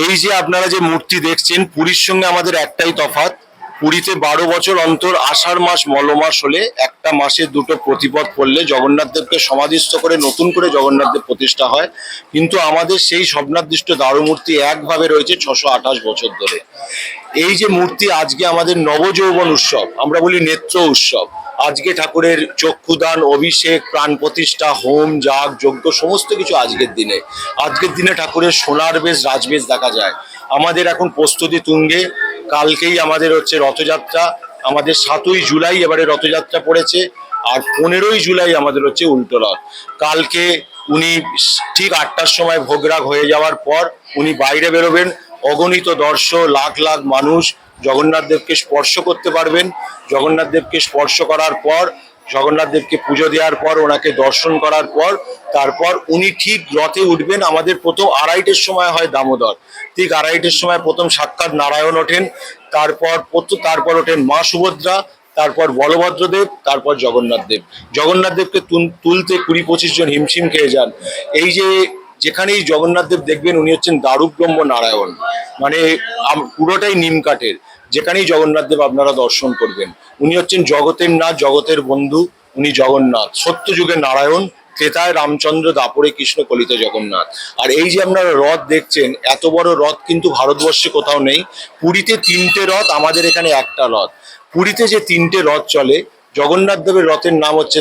এই যে আপনারা যে মূর্তি দেখছেন, পুরীর সঙ্গে আমাদের একটাই তফাৎ, পুরীতে বারো বছর অন্তর আষাঢ় মাস মলমাস হলে একটা মাসে দুটো প্রতিপদ পড়লে জগন্নাথ দেবকে সমাধিস্থ করে নতুন করে জগন্নাথ দেব প্রতিষ্ঠা হয়। কিন্তু আমাদের সেই স্বপ্নাদৃষ্ট দারু মূর্তি একভাবে রয়েছে ছশো আঠাশ বছর ধরে। এই যে মূর্তি আজকে আমাদের নবযৌবন উৎসব, আমরা বলি নেত্র উৎসব। আজকে ঠাকুরের চক্ষুদান, অভিষেক, প্রাণ প্রতিষ্ঠা, হোম, যাগ, যজ্ঞ, সমস্ত কিছু আজকের দিনে। আজকের দিনে ঠাকুরের সোনার বেশ, রাজবেশ দেখা যায়। আমাদের এখন প্রস্তুতি তুঙ্গে। কালকেই আমাদের হচ্ছে রথযাত্রা। আমাদের সাতই জুলাই এবারে রথযাত্রা পড়েছে আর পনেরোই জুলাই আমাদের হচ্ছে উল্টো রথ। কালকে উনি ঠিক আটটার সময় ভোগরাগ হয়ে যাওয়ার পর উনি বাইরে বেরোবেন, অগণিত দর্শক, লাখ লাখ মানুষ জগন্নাথ দেবকে স্পর্শ করতে পারবেন। জগন্নাথ দেবকে স্পর্শ করার পর জগন্নাথ দেবকে পুজো দেওয়ার পর, ওনাকে দর্শন করার পর, তারপর উনি ঠিক রথে উঠবেন। আমাদের প্রথম আড়াইটের সময় হয় দামোদর। ঠিক আড়াইটের সময় প্রথম সাক্ষাৎ নারায়ণ ওঠেন। তারপর তারপর ওঠেন মা সুভদ্রা, তারপর বলভদ্রদেব, তারপর জগন্নাথ দেব। জগন্নাথ দেবকে তুল- তুলতে কুড়ি পঁচিশ জন হিমশিম খেয়ে যান। এই যে যেখানেই জগন্নাথ দেব দেখবেন, উনি হচ্ছেন দারুব্রহ্ম নারায়ণ। মানে পুরোটাই নিম কাঠের। যেখানেই জগন্নাথ দেব আপনারা দর্শন করবেন। উনি হচ্ছেন জগতের নাথ, জগতের বন্ধু, উনি জগন্নাথ। সত্য যুগের নারায়ণ, ক্রেতায় রামচন্দ্র, দাপরে কৃষ্ণ, কলিত জগন্নাথ। আর এই যে আপনারা রথ দেখছেন, এত বড় রথ কিন্তু ভারতবর্ষে কোথাও নেই। পুরীতে তিনটে রথ, আমাদের এখানে একটা রথ। পুরীতে যে তিনটে রথ চলে, জগন্নাথ দেবের রথের নাম হচ্ছে